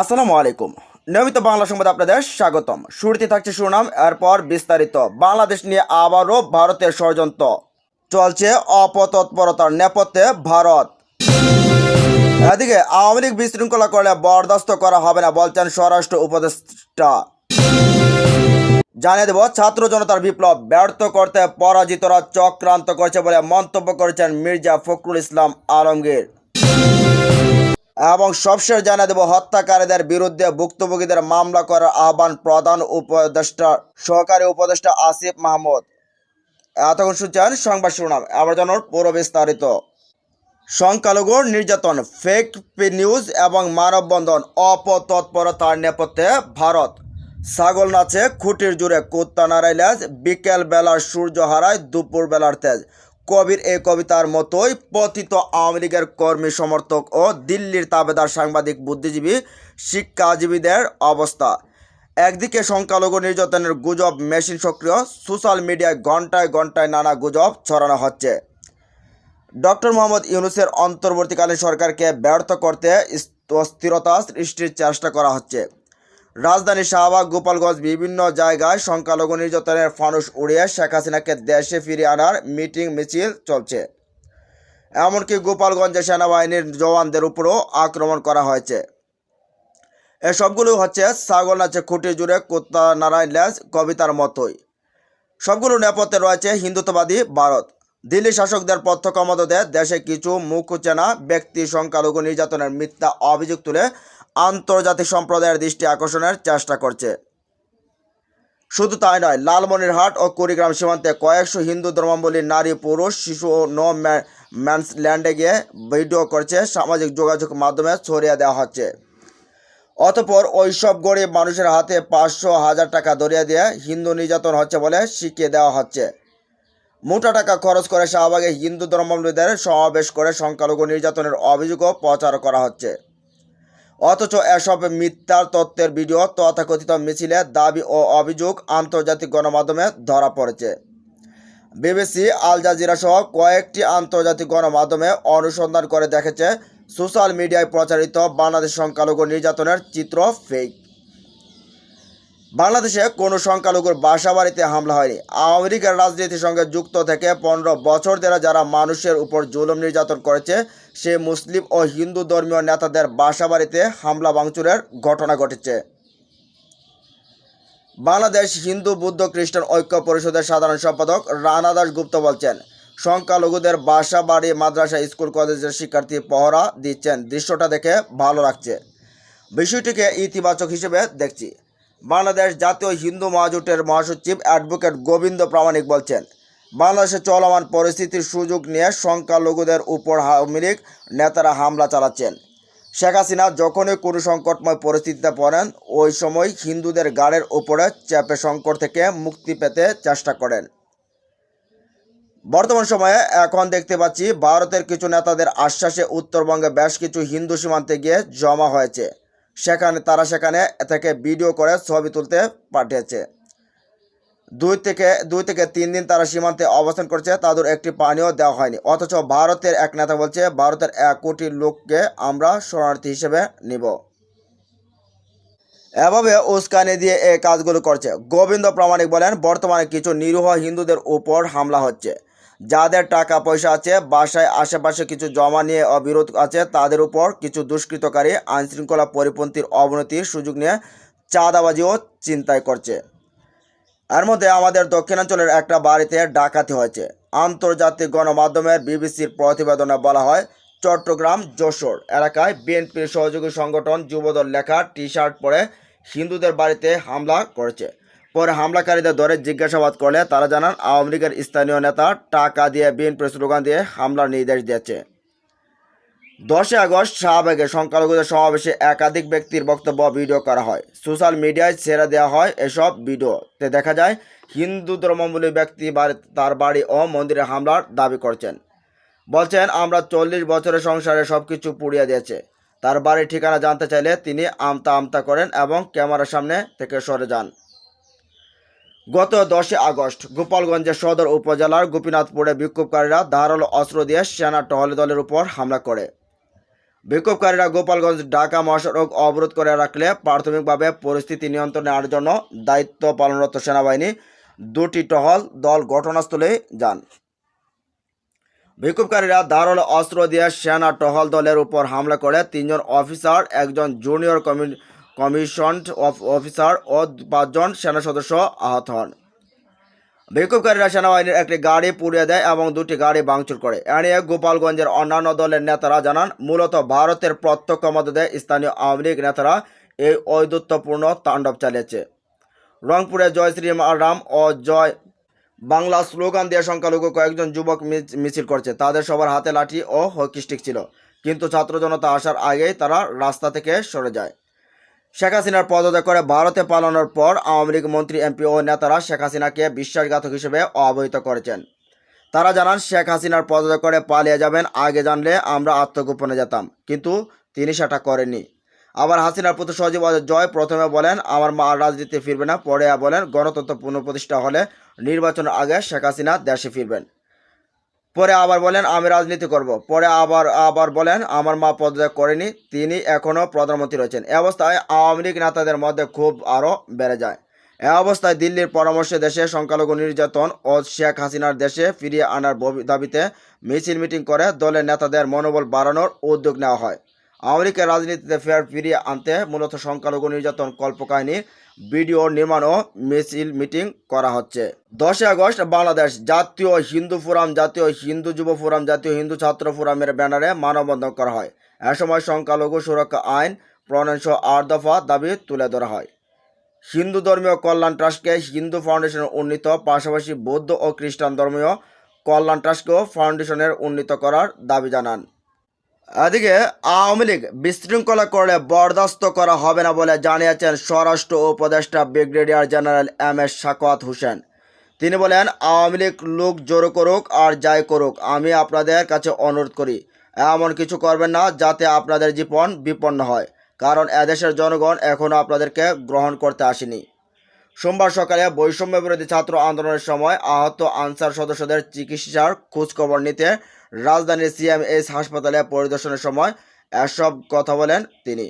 আসসালামু আলাইকুম। নিয়মিত বাংলা সংবাদ আপনাদের স্বাগতম। শুরুতে থাকছে সুনাম, এরপর বিস্তারিত। বাংলাদেশ নিয়ে আবারও ভারতের ষড়যন্ত্র। চলছে অপতৎপরতার নেপথ্যে ভারত। এদিকে আওয়ামী লীগ বিশৃঙ্খলা করলে বরদাস্ত করা হবে না বলছেন স্বরাষ্ট্র উপদেষ্টা। জানিয়ে দেব, ছাত্র জনতার বিপ্লব ব্যর্থ করতে পরাজিতরা চক্রান্ত করছে বলে মন্তব্য করেছেন মির্জা ফখরুল ইসলাম আলমগীর। এবং সবশেষ জানিয়ে দেব, হত্যাকারীদের বিরুদ্ধে ভুক্তভোগীদের মামলা করার আহ্বান প্রধান উপদেষ্টা, সহকারী উপদেষ্টা আসিফ মাহমুদ। এতক্ষণ শুনছেন সংবাদ শুনাম আবার জানার পুরো বিস্তারিত। সংখ্যালঘুর নির্যাতন ফেক নিউজ এবং মানববন্ধন, অপতৎপরতার নেপথ্যে ভারত। ছাগল নাচে খুঁটির জুড়ে কুত্তা নাড়াইলে বিকেল বেলার সূর্য হারায় দুপুর বেলার তেজ। কবির এই কবিতার মতোই পতিত আওয়ামী লীগের কর্মী সমর্থক ও দিল্লির তাবেদার সাংবাদিক, বুদ্ধিজীবী, শিক্ষাজীবীদের অবস্থা। একদিকে সংখ্যালঘু নির্যাতনের গুজব মেশিন সক্রিয়, সোশ্যাল মিডিয়ায় ঘন্টায় ঘন্টায় নানা গুজব ছড়ানো হচ্ছে। ডক্টর মোহাম্মদ ইউনুসের অন্তর্বর্তীকালীন সরকারকে ব্যর্থ করতে অস্থিরতা সৃষ্টির চেষ্টা করা হচ্ছে। রাজধানী শাহবাগ, গোপালগঞ্জ বিভিন্ন জায়গায় সংখ্যালঘু নির্যাতনের ফানুস উড়িয়ে শেখ হাসিনাকে দেশে ফিরিয়ে আনার মিটিং মিছিল চলছে। এমনকি গোপালগঞ্জে সেনাবাহিনীর জওয়ানদের উপরও আক্রমণ করা হয়েছে। এসবগুলো হচ্ছে ছাগল নাচে খুঁটি জুড়ে কুত্তা নারায়ণ ল্যাস কবিতার মতোই। সবগুলো নেপথ্যে রয়েছে হিন্দুত্ববাদী ভারত। দিল্লি শাসকদের প্রত্যক্ষ মদদে দেশে কিছু মুখ চেনা ব্যক্তি সংখ্যালঘু নির্যাতনের মিথ্যা অভিযোগ তুলে আন্তর্জাতিক সম্প্রদায়ের দৃষ্টি আকর্ষণের চেষ্টা করছে। শুধু তাই নয়, লালমনিরহাট ও কুড়িগ্রাম সীমান্তে কয়েকশো হিন্দু ধর্মাবলী নারী, পুরুষ, শিশু ও নো ম্যানস ল্যান্ডে গিয়ে ভিডিও করছে, সামাজিক যোগাযোগ মাধ্যমে ছড়িয়ে দেওয়া হচ্ছে। অতপর ওইসব গরিব মানুষের হাতে পাঁচশো হাজার টাকা ধরিয়ে দিয়ে হিন্দু নির্যাতন হচ্ছে বলে শিখিয়ে দেওয়া হচ্ছে। মোটা টাকা খরচ করে শাহবাগে হিন্দু ধর্মাবলীদের সমাবেশ করে সংখ্যালঘু নির্যাতনের অভিযোগও প্রচার করা হচ্ছে। অথচ এসব মিথ্যার তত্ত্বের ভিডিও তথাকথিত মিছিলে দাবি ও অভিযোগ আন্তর্জাতিক গণমাধ্যমে ধরা পড়েছে। বিবিসি, আল জাজিরা সহ কয়েকটি আন্তর্জাতিক গণমাধ্যমে অনুসন্ধান করে দেখেছে, সোশ্যাল মিডিয়ায় প্রচারিত বাংলাদেশ সংখ্যালঘু নির্যাতনের চিত্র ফেক বাংলাদেশে কোনো সংখ্যালঘুর বাসা বাড়িতে হামলা হয়নি। আওয়ামী লীগের রাজনীতির সঙ্গে যুক্ত থেকে পনেরো বছর ধরে যারা মানুষের উপর জুলুম নির্যাতন করেছে, সে মুসলিম ও হিন্দু ধর্মীয় নেতাদের বাসা বাড়িতে হামলা ভাঙচুরের ঘটনা ঘটেছে। বাংলাদেশ হিন্দু বুদ্ধ খ্রিস্টান ঐক্য পরিষদের সাধারণ সম্পাদক রানা দাস গুপ্ত বলছেন, সংখ্যালঘুদের বাসা বাড়ি মাদ্রাসা, স্কুল, কলেজের শিক্ষার্থী পহরা দিচ্ছেন, দৃশ্যটা দেখে ভালো লাগছে। বিষয়টিকে ইতিবাচক হিসেবে দেখছি। বাংলাদেশ জাতীয় হিন্দু মহাজোটের মহাসচিব অ্যাডভোকেট গোবিন্দ প্রামাণিক বলছেন, বাংলাদেশে চলমান পরিস্থিতির সুযোগ নিয়ে সংখ্যালঘুদের উপর আওয়ামী লীগ নেতারা হামলা চালাচ্ছেন। শেখ হাসিনা যখনই কোনো সংকটময় পরিস্থিতিতে পড়েন, ওই সময় হিন্দুদের গাড়ের উপরে চেপে সংকট থেকে মুক্তি পেতে চেষ্টা করেন। বর্তমান সময়ে এখন দেখতে পাচ্ছি, ভারতের কিছু নেতাদের আশ্বাসে উত্তরবঙ্গে বেশ কিছু হিন্দু সীমান্তে গিয়ে জমা হয়েছে। সেখানে, তারা সেখানে থেকে ভিডিও করে ছবি তুলতে পাঠিয়েছে। দুই থেকে দুই থেকে তিন দিন তারা সীমান্তে অবস্থান করছে, তাদের একটি পানিও দেওয়া হয়নি। অথচ ভারতের এক নেতা বলছে, ভারতের এক কোটি লোককে আমরা শরণার্থী হিসেবে নিব। এভাবে উস্কানি দিয়ে এই কাজগুলো করছে। গোবিন্দ প্রামাণিক বলেন, বর্তমানে কিছু নিরীহ হিন্দুদের উপর হামলা হচ্ছে। যাদের টাকা পয়সা আছে, বাসায় আশেপাশে কিছু জমা নিয়ে অবিরোধ আছে, তাদের উপর কিছু দুষ্কৃতকারী আইনশৃঙ্খলা পরিপন্থীর অবনতির সুযোগ নিয়ে চাঁদাবাজিও চিন্তায় করছে। এর মধ্যে আমাদের দক্ষিণাঞ্চলের একটা বাড়িতে ডাকাতি হয়েছে। আন্তর্জাতিক গণমাধ্যমের বিবিসির প্রতিবেদনে বলা হয়, চট্টগ্রাম, যশোর এলাকায় বিএনপির সহযোগী সংগঠন যুবদল লেখা টি শার্ট পরে হিন্দুদের বাড়িতে হামলা করেছে। পরে হামলাকারীদের ধরে জিজ্ঞাসাবাদ করলে তারা জানান, আওয়ামী লীগের স্থানীয় নেতা টাকা দিয়ে বিএনপির স্লোগান দিয়ে হামলার নির্দেশ দিয়েছে। দশই আগস্ট শাহবাগে সংখ্যালঘুদের সমাবেশে একাধিক ব্যক্তির বক্তব্য ভিডিও করা হয়। সোশ্যাল মিডিয়ায় ছেড়ে দেওয়া হয় এসব ভিডিওতে দেখা যায়, হিন্দু ধর্মাবলী ব্যক্তি তার বাড়ি ও মন্দিরে হামলার দাবি করছেন। বলছেন, আমরা চল্লিশ বছরের সংসারে সব কিছু পুড়িয়ে দিয়েছে। তার বাড়ির ঠিকানা জানতে চাইলে তিনি আমতা আমতা করেন এবং ক্যামেরার সামনে থেকে সরে যান। গত দশই আগস্ট গোপালগঞ্জের সদর উপজেলার গোপীনাথপুরে বিক্ষোভকারীরা ধারালো অস্ত্র দিয়ে সেনা টহল দলের উপর হামলা করে। বিক্ষোভকারীরা গোপালগঞ্জ ঢাকা মহাসড়ক অবরোধ করে রাখলে প্রাথমিকভাবে পরিস্থিতি নিয়ন্ত্রণে আনার জন্য দায়িত্ব পালনরত সেনাবাহিনী দুটি টহল দল ঘটনাস্থলে যান। বিক্ষোভকারীরা ধারালো অস্ত্র দিয়ে সেনা টহল দলের উপর হামলা করে তিনজন অফিসার, একজন জুনিয়র কমি কমিশনড অফ- অফিসার ও পাঁচজন সেনা সদস্য আহত হন। বিক্ষোভকারীরা সেনাবাহিনীর একটি গাড়ি পুড়িয়ে দেয় এবং দুটি গাড়ি ভাঙচুর করে। এ নিয়ে গোপালগঞ্জের অন্যান্য দলের নেতারা জানান, মূলত ভারতের প্রত্যক্ষ মদদে স্থানীয় আওয়ামী লীগ নেতারা এই ঐদুত্যপূর্ণ তাণ্ডব চালিয়েছে। রংপুরে জয় শ্রী রাম ও জয় বাংলা স্লোগান দিয়ে সংখ্যালঘু কয়েকজন যুবক মিছ- মিছিল করছে। তাদের সবার হাতে লাঠি ও হকি স্টিক ছিল। কিন্তু ছাত্র জনতা আসার আগেই তারা রাস্তা থেকে সরে যায়। শেখ হাসিনার পদত্যাগ করে ভারতে পালানোর পর আওয়ামী লীগ মন্ত্রী, এমপি ও নেতারা শেখ হাসিনাকে বিশ্বাসঘাতক হিসেবে অবহিত করেছেন। তারা জানান, শেখ হাসিনার পদত্যাগ করে পালিয়ে যাবেন, আগে জানলে আমরা আত্মগোপনে যেতাম। কিন্তু তিনি সেটা করেননি। আবার হাসিনার পুত্র সজীব জয় প্রথমে বলেন, আমার মা রাজনীতি ফিরবে না। পরে বলেন, গণতন্ত্র পুনঃপ্রতিষ্ঠা হলে নির্বাচনের আগে শেখ হাসিনা দেশে ফিরবেন। পরে আবার বলেন, আমি রাজনীতি করব। পরে আবার আবার বলেন, আমার মা পদত্যাগ করেনি, তিনি এখনও প্রধানমন্ত্রী রয়েছেন। এ অবস্থায় আওয়ামী লীগ নেতাদের মধ্যে খুব আরও বেড়ে যায়। এ অবস্থায় দিল্লির পরামর্শে দেশে সংখ্যালঘু নির্যাতন ও শেখ হাসিনার দেশে ফিরিয়ে আনার দাবিতে মিছিল মিটিং করে দলের নেতাদের মনোবল বাড়ানোর উদ্যোগ নেওয়া হয়। লীগের রাজনীতিতে ফের ফিরিয়ে আনতে মূলত সংখ্যালঘু নির্যাতন কল্পকাহিনী, ভিডিও নির্মাণ ও মিছিল মিটিং করা হচ্ছে। দশই আগস্ট বাংলাদেশ জাতীয় হিন্দু ফোরাম, জাতীয় হিন্দু যুব ফোরাম, জাতীয় হিন্দু ছাত্র ফোরামের ব্যানারে মানববন্ধন করা হয়। এ সময় সংখ্যালঘু সুরক্ষা আইন প্রণয়ন সহ আট দফা দাবি তুলে ধরা হয়। হিন্দু ধর্মীয় কল্যাণ ট্রাস্টকে হিন্দু ফাউন্ডেশনের উন্নীত, পাশাপাশি বৌদ্ধ ও খ্রিস্টান ধর্মীয় কল্যাণ ট্রাস্টকেও ফাউন্ডেশনের উন্নীত করার দাবি জানান। এদিকে আওয়ামী লীগ বিশৃঙ্খলা করলে বরদাস্ত করা হবে না বলে জানিয়েছেন স্বরাষ্ট্র উপদেষ্টা brigadier general M S Sakhawat Hossain. তিনি বলেন, আওয়ামী লীগ লোক জোরো করুক আর যাই করুক, আমি আপনাদের কাছে অনুরোধ করি, এমন কিছু করবেন না যাতে আপনাদের জীবন বিপন্ন হয়, কারণ এদেশের জনগণ এখনও আপনাদেরকে গ্রহণ করতে আসেনি। সোমবার সকালে বৈষম্য বিরোধী ছাত্র আন্দোলনের সময় আহত আনসার সদস্যদের চিকিৎসার খোঁজখবর নিতে রাজধানীর সিএমএস হাসপাতালে পরিদর্শনের সময় এসব কথা বলেন তিনি।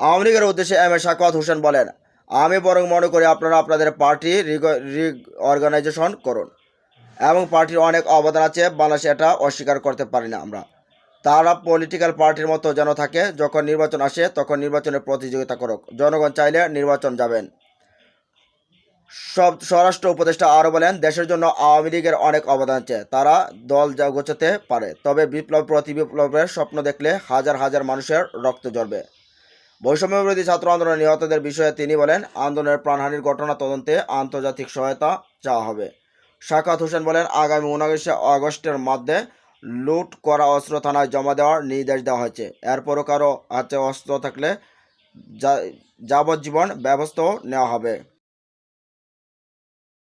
আওয়ামী লীগের উদ্দেশ্যে এম এ শাকওয়াত হোসেন বলেন, আমি বরং মনে করি আপনারা আপনাদের পার্টি রিগ অর্গানাইজেশন করুন এবং পার্টির অনেক অবদান আছে, বাংলাদেশে এটা অস্বীকার করতে পারি না আমরা। তারা পলিটিক্যাল পার্টির মতো যেন থাকে, যখন নির্বাচন আসে তখন নির্বাচনের প্রতিযোগিতা করুক। জনগণ চাইলে নির্বাচন যাবেন। সব স্বরাষ্ট্র উপদেষ্টা আরও বলেন, দেশের জন্য আওয়ামী লীগের অনেক অবদান আছে। তারা দল যা গোছাতে পারে, তবে বিপ্লব প্রতি বিপ্লবের স্বপ্ন দেখলে হাজার হাজার মানুষের রক্ত ঝরবে। বৈষম্য বিরোধী ছাত্র আন্দোলনের নিহতদের বিষয়ে তিনি বলেন, আন্দোলনের প্রাণহানির ঘটনা তদন্তে আন্তর্জাতিক সহায়তা চাওয়া হবে। শাকাত হোসেন বলেন, আগামী উনবিশে আগস্টের মধ্যে লুট করা অস্ত্র থানায় জমা দেওয়ার নির্দেশ দেওয়া হয়েছে। এরপরও কারও হাতে অস্ত্র থাকলে যাবজ্জীবন ব্যবস্থাও নেওয়া হবে।